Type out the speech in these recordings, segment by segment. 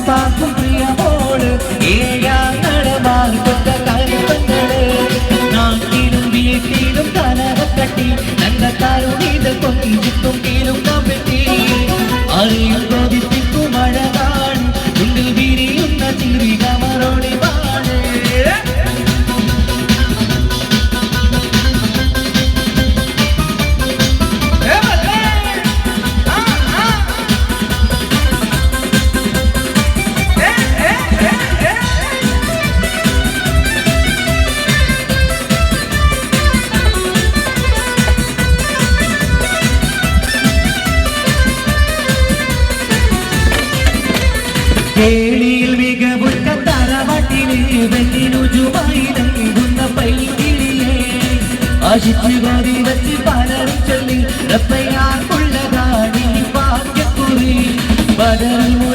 பார்க்கும் பிரியமோடு ஏழா நடமாறு கொண்ட தலைப்பங்களே நாட்டிலும் வீட்டிலும் தலகத்தட்டி நல்ல கருணித கொஞ்சிக்கும் கீழும் நம்பி കേളിയിൽ മികവുറ്റ തറവാട്ടിനെ വെല്ലിനുജുമായി നൽകുന്ന പൈങ്കിളിയെ. അശിച്ചുകാരിവത്തിൽ പലരും ചൊല്ലി റപ്പയാർക്കുള്ളതാണ് ഭാഗ്യക്കുറി പലരും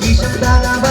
一声大大。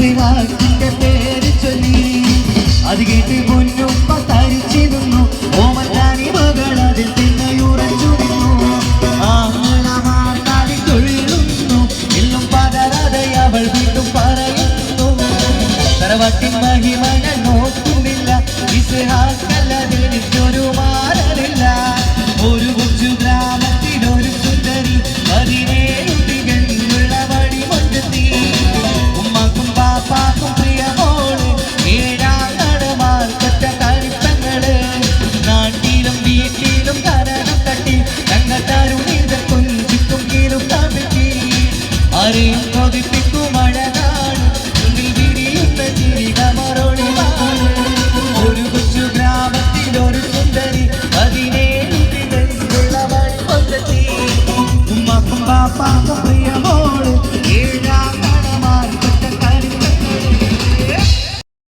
വാക്കിന്റെ പേര് ചൊല്ലി. അത് കേട്ട് മുന്നുപ്പ തരിച്ചിരുന്നു. ഓമല്ലാനി മകൾ അതിൽ തിന്നയുറച്ചു നിന്നു. ആങ്ങള മാർത്താടി തൊഴിലുന്നു